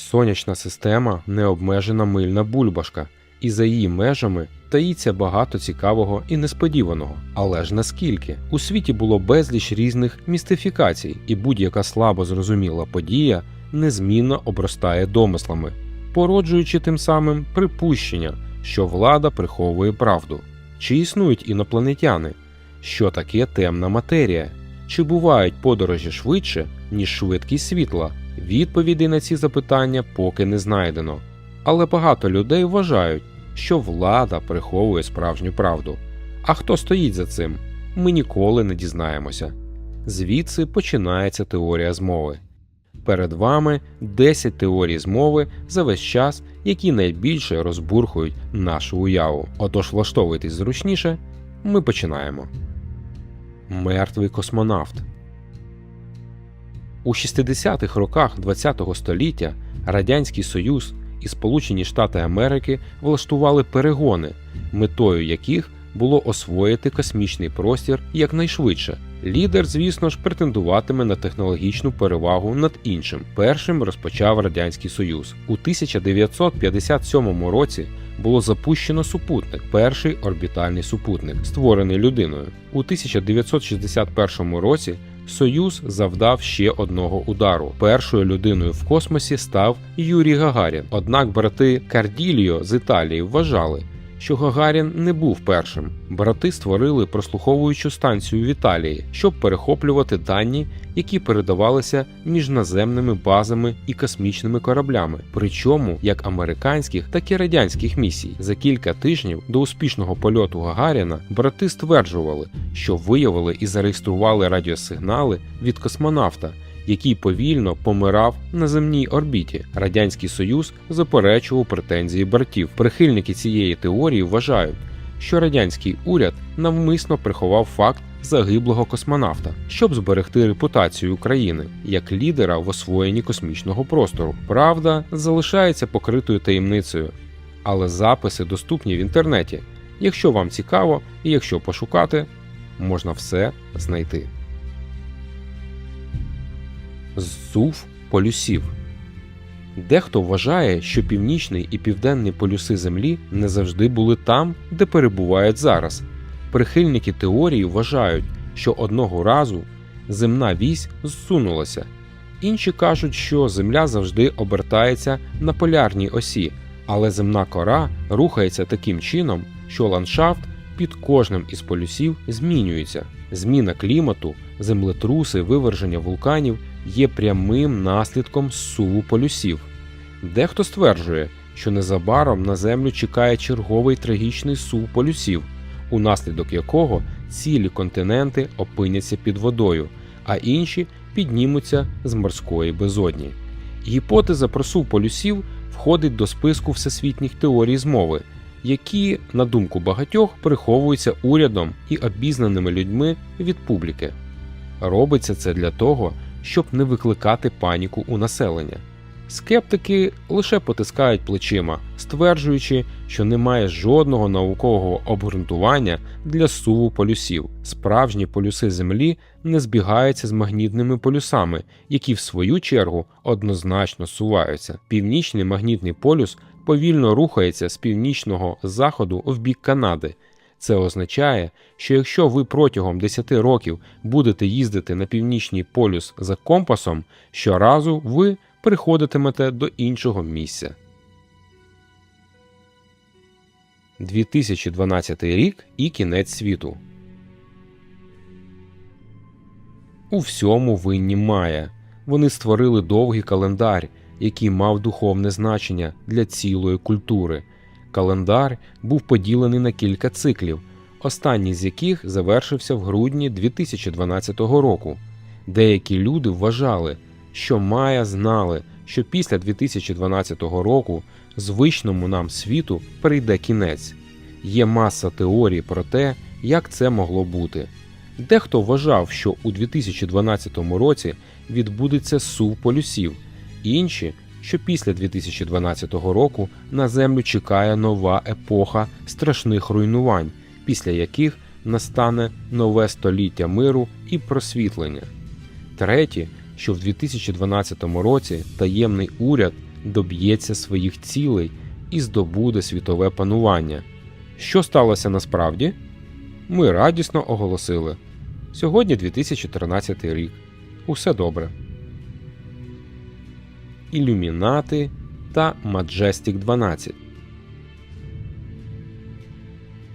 Сонячна система необмежена мильна бульбашка, і за її межами таїться багато цікавого і несподіваного. Але ж наскільки? У світі було безліч різних містифікацій, і будь-яка слабо зрозуміла подія незмінно обростає домислами, породжуючи тим самим припущення, що влада приховує правду. Чи існують інопланетяни? Що таке темна матерія? Чи бувають подорожі швидше, ніж швидкість світла? Відповідей на ці запитання поки не знайдено. Але багато людей вважають, що влада приховує справжню правду. А хто стоїть за цим? Ми ніколи не дізнаємося. Звідси починається теорія змови. Перед вами 10 теорій змови за весь час, які найбільше розбурхують нашу уяву. Отож, влаштовуйтесь зручніше, ми починаємо. Мертвий космонавт. У 60-х роках ХХ століття Радянський Союз і Сполучені Штати Америки влаштували перегони, метою яких було освоїти космічний простір якнайшвидше. Лідер, звісно ж, претендуватиме на технологічну перевагу над іншим. Першим розпочав Радянський Союз. У 1957 році було запущено супутник, перший орбітальний супутник, створений людиною. У 1961 році Союз завдав ще одного удару. Першою людиною в космосі став Юрій Гагарін. Однак брати Карділіо з Італії вважали, що Гагарін не був першим. Брати створили прослуховуючу станцію в Італії, щоб перехоплювати дані, які передавалися між наземними базами і космічними кораблями, причому як американських, так і радянських місій. За кілька тижнів до успішного польоту Гагаріна брати стверджували, що виявили і зареєстрували радіосигнали від космонавта. Який повільно помирав на земній орбіті. Радянський Союз заперечував претензії братів. Прихильники цієї теорії вважають, що радянський уряд навмисно приховав факт загиблого космонавта, щоб зберегти репутацію України як лідера в освоєнні космічного простору. Правда залишається покритою таємницею, але записи доступні в інтернеті. Якщо вам цікаво і якщо пошукати, можна все знайти. Зсув полюсів. Дехто вважає, що північний і південний полюси Землі не завжди були там, де перебувають зараз. Прихильники теорії вважають, що одного разу земна вісь зсунулася. Інші кажуть, що Земля завжди обертається на полярній осі, але земна кора рухається таким чином, що ландшафт під кожним із полюсів змінюється. Зміна клімату, землетруси, виверження вулканів є прямим наслідком зсуву полюсів. Дехто стверджує, що незабаром на Землю чекає черговий трагічний сув полюсів, унаслідок якого цілі континенти опиняться під водою, а інші піднімуться з морської безодні. Гіпотеза про сув полюсів входить до списку всесвітніх теорій змови, які, на думку багатьох, приховуються урядом і обізнаними людьми від публіки. Робиться це для того, щоб не викликати паніку у населення. Скептики лише потискають плечима, стверджуючи, що немає жодного наукового обґрунтування для суву полюсів. Справжні полюси Землі не збігаються з магнітними полюсами, які в свою чергу однозначно суваються. Північний магнітний полюс повільно рухається з північного заходу в бік Канади. Це означає, що якщо ви протягом 10 років будете їздити на північний полюс за компасом, щоразу ви приходитимете до іншого місця. 2012 рік і кінець світу. У всьому винні Майя. Вони створили довгий календар, який мав духовне значення для цілої культури. Календар був поділений на кілька циклів, останній з яких завершився в грудні 2012 року. Деякі люди вважали, що Майя знали, що після 2012 року звичному нам світу прийде кінець. Є маса теорій про те, як це могло бути. Дехто вважав, що у 2012 році відбудеться сув полюсів, інші, що після 2012 року на Землю чекає нова епоха страшних руйнувань, після яких настане нове століття миру і просвітлення. Треті, що в 2012 році таємний уряд доб'ється своїх цілей і здобуде світове панування. Що сталося насправді? Ми радісно оголосили. Сьогодні 2013 рік. Усе добре. Ілюмінати та Majestic 12.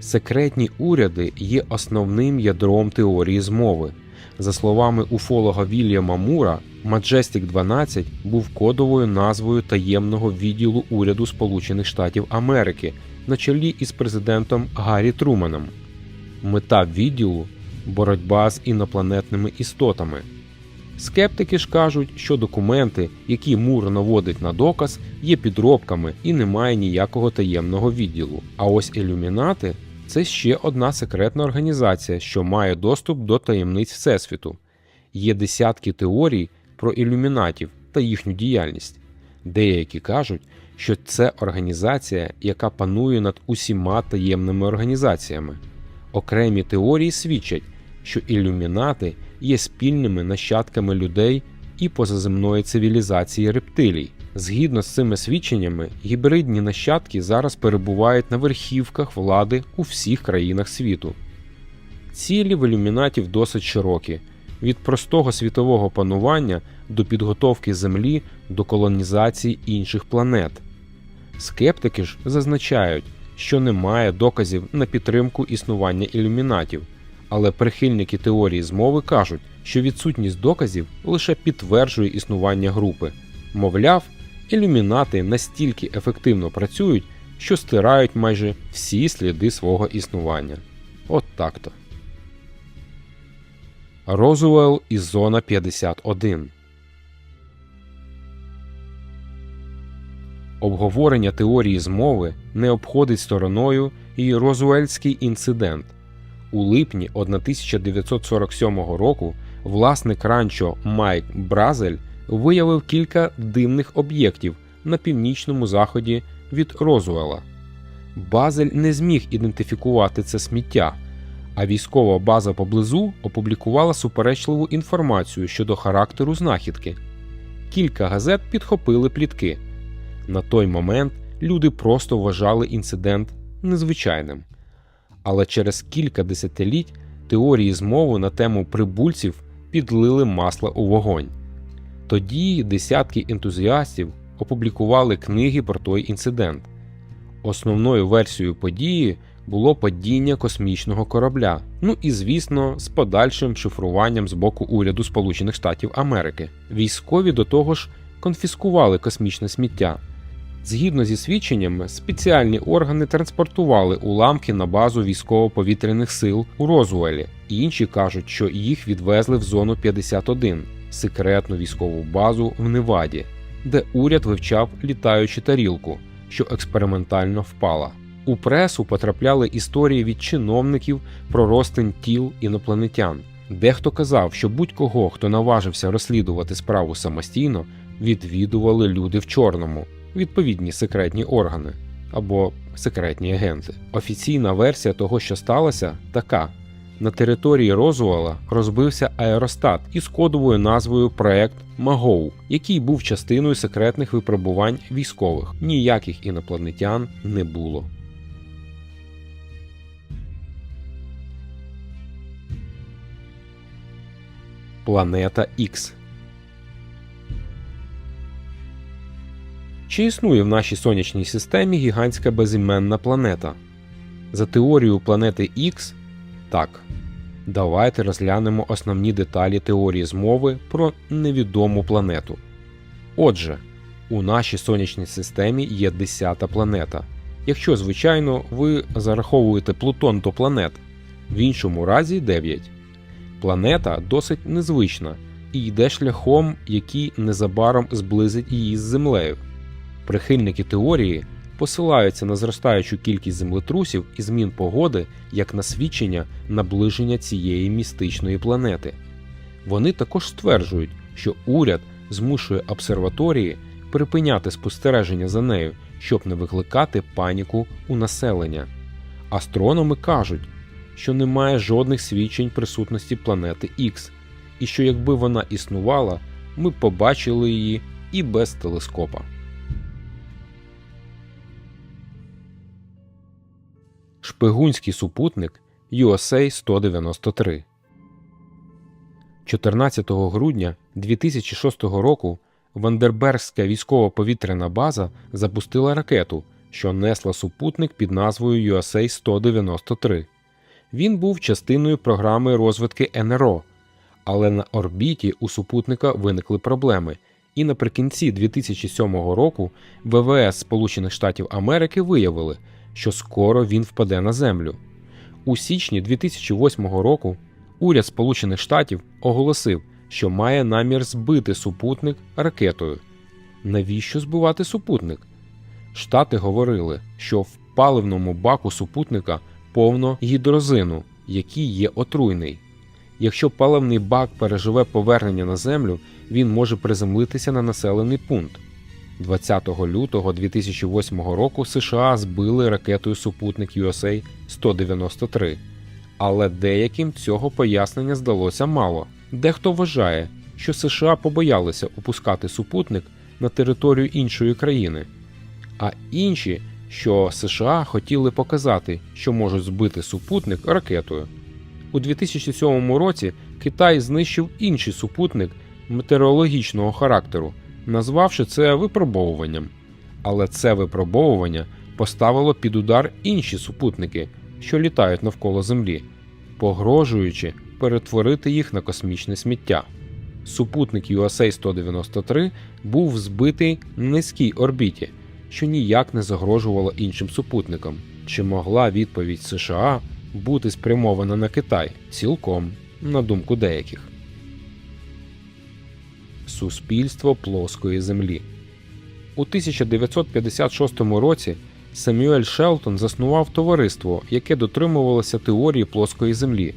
Секретні уряди є основним ядром теорії змови. За словами уфолога Вільяма Мура, Majestic 12 був кодовою назвою таємного відділу уряду Сполучених Штатів Америки на чолі із президентом Гаррі Труманом. Мета відділу боротьба з інопланетними істотами. Скептики ж кажуть, що документи, які Мур наводить на доказ, є підробками і немає ніякого таємного відділу. А ось ілюмінати це ще одна секретна організація, що має доступ до таємниць Всесвіту. Є десятки теорій про ілюмінатів та їхню діяльність. Деякі кажуть, що це організація, яка панує над усіма таємними організаціями. Окремі теорії свідчать, що ілюмінати є спільними нащадками людей і позаземної цивілізації рептилій. Згідно з цими свідченнями, гібридні нащадки зараз перебувають на верхівках влади у всіх країнах світу. Цілі в ілюмінатів досить широкі від простого світового панування до підготовки Землі до колонізації інших планет. Скептики ж зазначають, що немає доказів на підтримку існування ілюмінатів, але прихильники теорії змови кажуть, що відсутність доказів лише підтверджує існування групи. Мовляв, ілюмінати настільки ефективно працюють, що стирають майже всі сліди свого існування. От так-то. Розуел і Зона 51 Обговорення теорії змови не обходить стороною і Розуельський інцидент. У липні 1947 року власник ранчо Майк Бразель виявив кілька дивних об'єктів на північному заході від Розуела. Базель не зміг ідентифікувати це сміття, а військова база поблизу опублікувала суперечливу інформацію щодо характеру знахідки. Кілька газет підхопили плітки. На той момент люди просто вважали інцидент незвичайним. Але через кілька десятиліть теорії змови на тему прибульців підлили масло у вогонь. Тоді десятки ентузіастів опублікували книги про той інцидент. Основною версією події було падіння космічного корабля, ну і звісно, з подальшим шифруванням з боку уряду Сполучених Штатів Америки. Військові до того ж конфіскували космічне сміття. Згідно зі свідченнями, спеціальні органи транспортували уламки на базу військово-повітряних сил у Розуелі, інші кажуть, що їх відвезли в зону 51, секретну військову базу в Неваді, де уряд вивчав літаючу тарілку, що експериментально впала. У пресу потрапляли історії від чиновників про розтин тіл інопланетян. Дехто казав, що будь-кого, хто наважився розслідувати справу самостійно, відвідували люди в чорному, відповідні секретні органи або секретні агенти. Офіційна версія того, що сталося, така: на території Розуела розбився аеростат із кодовою назвою Проект Магоу, який був частиною секретних випробувань військових. Ніяких інопланетян не було. Планета Х Чи існує в нашій сонячній системі гігантська безіменна планета? За теорією планети Х так. Давайте розглянемо основні деталі теорії змови про невідому планету. Отже, у нашій сонячній системі є 10-та планета. Якщо, звичайно, ви зараховуєте Плутон до планет, в іншому разі 9. Планета досить незвична і йде шляхом, який незабаром зблизить її з Землею. Прихильники теорії посилаються на зростаючу кількість землетрусів і змін погоди як на свідчення наближення цієї містичної планети. Вони також стверджують, що уряд змушує обсерваторії припиняти спостереження за нею, щоб не викликати паніку у населення. Астрономи кажуть, що немає жодних свідчень присутності планети Х, і що якби вона існувала, ми б побачили її і без телескопа. Шпигунський супутник USA 193. 14 грудня 2006 року Вандербергська військово-повітряна база запустила ракету, що несла супутник під назвою USA 193. Він був частиною програми розвитки НРО, але на орбіті у супутника виникли проблеми, і наприкінці 2007 року ВВС Сполучених Штатів Америки виявили, що скоро він впаде на землю. У січні 2008 року уряд Сполучених Штатів оголосив, що має намір збити супутник ракетою. Навіщо збивати супутник? Штати говорили, що в паливному баку супутника повно гідрозину, який є отруйний. Якщо паливний бак переживе повернення на землю, він може приземлитися на населений пункт. 20 лютого 2008 року США збили ракетою супутник USA 193, але деяким цього пояснення здалося мало. Дехто вважає, що США побоялися опускати супутник на територію іншої країни, а інші, що США хотіли показати, що можуть збити супутник ракетою. У 2007 році Китай знищив інший супутник метеорологічного характеру, назвавши це випробовуванням. Але це випробовування поставило під удар інші супутники, що літають навколо Землі, погрожуючи перетворити їх на космічне сміття. Супутник USA 193 був збитий на низькій орбіті, що ніяк не загрожувало іншим супутникам. Чи могла відповідь США бути спрямована на Китай цілком, на думку деяких? Суспільство плоскої землі у 1956 році Самюель Шелтон заснував товариство, яке дотримувалося теорії плоскої землі.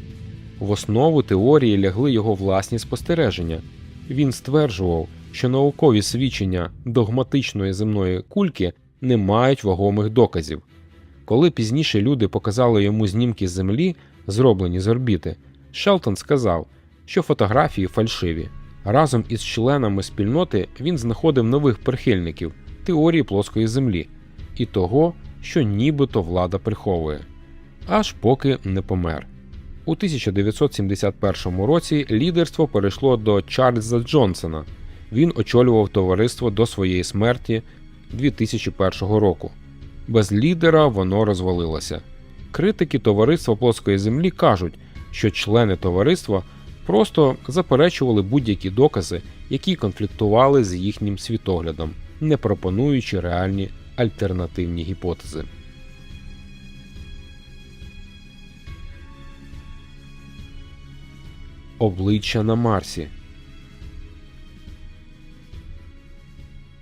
В основу теорії лягли його власні спостереження. Він стверджував, що наукові свідчення догматичної земної кульки не мають вагомих доказів. Коли пізніше люди показали йому знімки землі, зроблені з орбіти, Шелтон сказав, що фотографії фальшиві. Разом із членами спільноти він знаходив нових прихильників теорії плоскої землі і того, що нібито влада приховує, аж поки не помер. У 1971 році лідерство перейшло до Чарльза Джонсона. Він очолював товариство до своєї смерті 2001 року. Без лідера воно розвалилося. Критики товариства плоскої землі кажуть, що члени товариства просто заперечували будь-які докази, які конфліктували з їхнім світоглядом, не пропонуючи реальні альтернативні гіпотези. Обличчя на Марсі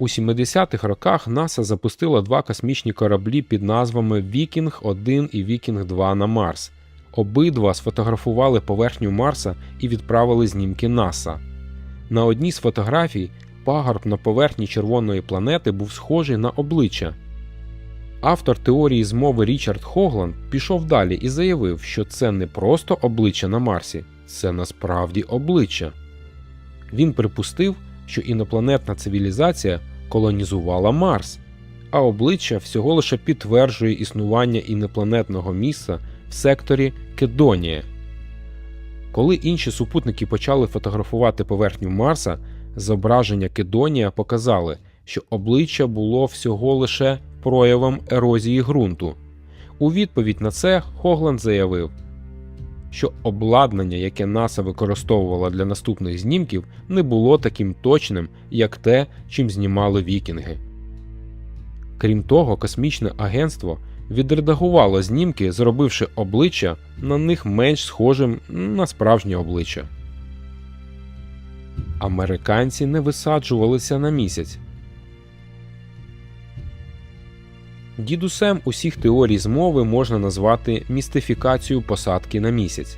У 70-х роках НАСА запустила два космічні кораблі під назвами Вікінг 1 і Вікінг 2 на Марс. Обидва сфотографували поверхню Марса і відправили знімки НАСА. На одній з фотографій пагорб на поверхні червоної планети був схожий на обличчя. Автор теорії змови Річард Хогланд пішов далі і заявив, що це не просто обличчя на Марсі, це насправді обличчя. Він припустив, що інопланетна цивілізація колонізувала Марс, а обличчя всього лише підтверджує існування інопланетного місця в секторі Кедонія. Коли інші супутники почали фотографувати поверхню Марса, зображення Кедонія показали, що обличчя було всього лише проявом ерозії ґрунту. У відповідь на це Хогланд заявив, що обладнання, яке НАСА використовувало для наступних знімків, не було таким точним, як те, чим знімали вікінги. Крім того, космічне агентство відредагувало знімки, зробивши обличчя на них менш схожим на справжнє обличчя. Американці не висаджувалися на місяць. Дідусем усіх теорій змови можна назвати містифікацію посадки на місяць.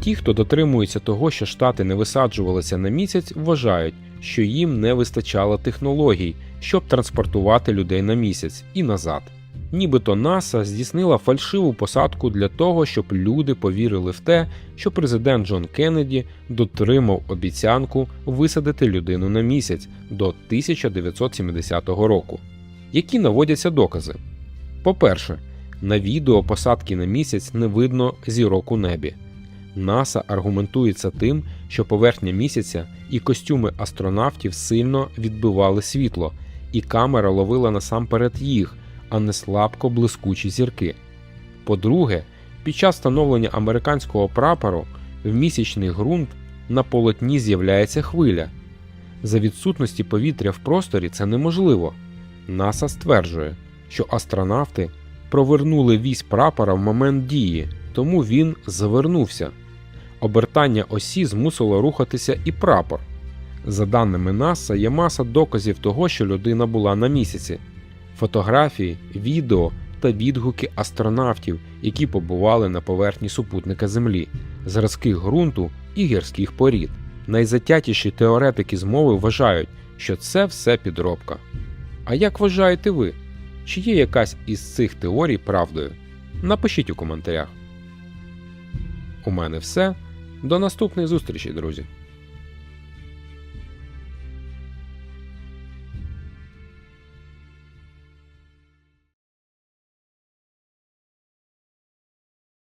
Ті, хто дотримується того, що штати не висаджувалися на місяць, вважають, що їм не вистачало технологій, щоб транспортувати людей на місяць і назад. Нібито НАСА здійснила фальшиву посадку для того, щоб люди повірили в те, що президент Джон Кеннеді дотримав обіцянку висадити людину на місяць до 1970 року. Які наводяться докази? По-перше, На відео посадки на місяць не видно зірок у небі. НАСА аргументується тим, що поверхня місяця і костюми астронавтів сильно відбивали світло, і камера ловила насамперед їх, а не слабко блискучі зірки. По-друге, під час встановлення американського прапору в місячний ґрунт на полотні з'являється хвиля. За відсутності повітря в просторі це неможливо. НАСА стверджує, що астронавти провернули вісь прапора в момент дії, тому він завернувся. Обертання осі змусило рухатися і прапор. За даними НАСА, є маса доказів того, що людина була на місяці: фотографії, відео та відгуки астронавтів, які побували на поверхні супутника Землі, зразки ґрунту і гірських порід. Найзатятіші теоретики з мови вважають, що це все підробка. А як вважаєте ви? Чи є якась із цих теорій правдою? Напишіть у коментарях. У мене все. До наступної зустрічі, друзі!